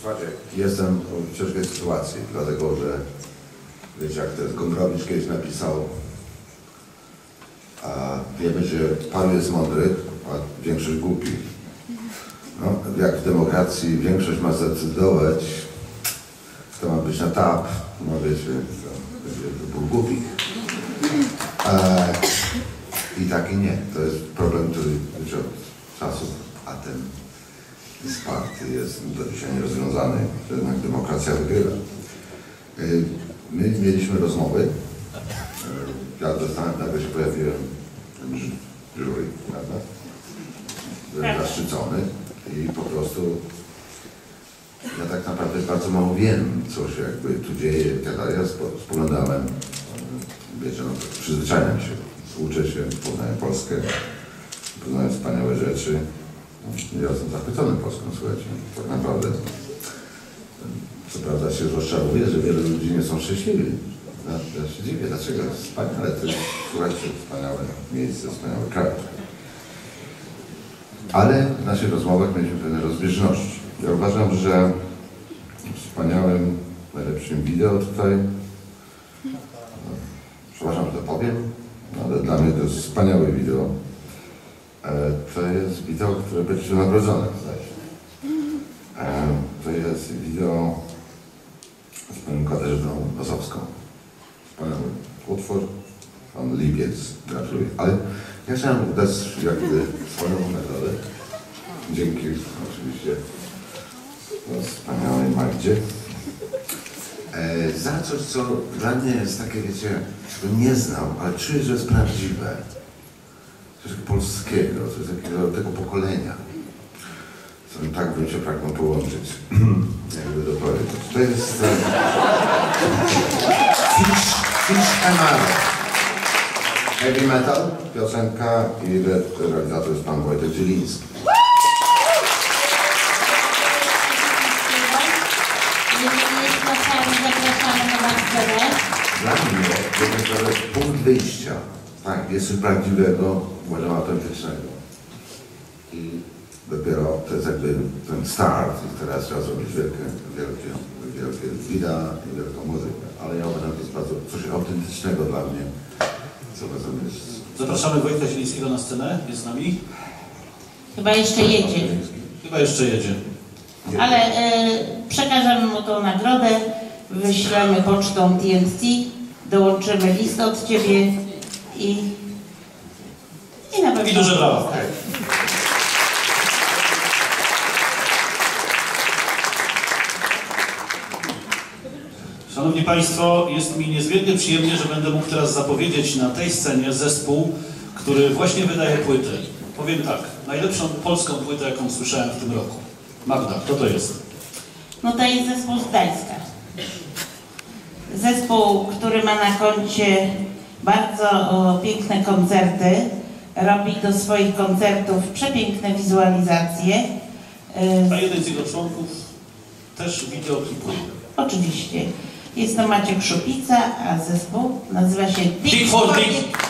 Słuchajcie, jestem w ciężkiej sytuacji, dlatego że wiecie jak to jest, Gombrowicz kiedyś napisał a wiemy, że paru jest mądrych, a większość głupi. No, jak w demokracji większość ma zdecydować, kto ma być na tap, no wiecie, to będzie wybór głupich. E, I tak i nie. To jest problem, który wiecie, od czasów Aten i Sparty jest do dzisiaj nierozwiązany. że Jednak demokracja wygrywa. E, My mieliśmy rozmowy. E, Ja dostałem, nagle się pojawiłem jury, prawda? Byłem zaszczycony i po prostu ja tak naprawdę bardzo mało wiem, co się jakby tu dzieje i tak dalej. Ja spo- spoglądałem, e, wiecie, no, przyzwyczajam się, uczę się, poznaję Polskę, poznaję wspaniałe rzeczy. Ja jestem zachwycony Polską, słuchajcie, tak naprawdę. Co prawda się rozczarowuję, że wielu ludzi nie są szczęśliwi. Ja, ja się dziwię, dlaczego? Wspaniale, to jest, słuchajcie, wspaniałe miejsce, wspaniały kraj. Ale w naszych rozmowach mieliśmy pewne rozbieżności. Ja uważam, że wspaniałym, najlepszym wideo tutaj, przepraszam, że to powiem, ale dla mnie to jest wspaniałe wideo. To jest wideo, które będzie nagrodzone, się. E, to jest wideo z panią Katarzyną Nosowską. Wspaniały utwór. Pan Lipiec gratuluję. Ale ja chciałem dać jakby swoją nagrodę. Dzięki oczywiście no, wspaniałej Magdzie. E, za coś, co dla mnie jest takie, wiecie, czego nie znam, ale czuję, że jest prawdziwe. Coś polskiego, coś takiego tego pokolenia. Którym tak bym się pragnął połączyć. Jakby to powiedzieć. To jest... Fish, Fish. Heavy metal, piosenka i re- realizator jest pan Wojtek scenę. Dla mnie to jest punkt wyjścia. Tak, jest prawdziwego, uważam autentycznego. I dopiero to jest jakby ten start i teraz trzeba zrobić wielkie, wielkie, wielkie wideo i wielką muzykę. Ale ja uważam, że to jest bardzo coś autentycznego dla mnie, co razem jest Zapraszamy Wojtka Zielińskiego na scenę, jest z nami. Chyba jeszcze jedzie. Chyba jeszcze jedzie. Ale e, przekażemy mu tą nagrodę, wyślemy pocztą TNT, dołączymy list od Ciebie i, i na pewno... I duże brawa. Szanowni Państwo, jest mi niezmiernie przyjemnie, że będę mógł teraz zapowiedzieć na tej scenie zespół, który właśnie wydaje płyty. Powiem tak, najlepszą polską płytę, jaką słyszałem w tym roku. Magda, kto to jest? No to jest zespół z Gdańska. Zespół, który ma na koncie bardzo o, piękne koncerty. Robi do swoich koncertów przepiękne wizualizacje. E, A jeden z jego członków też wideoklipuje. Oczywiście. Jest to Maciek Szupica, a zespół nazywa się Dick for Dick.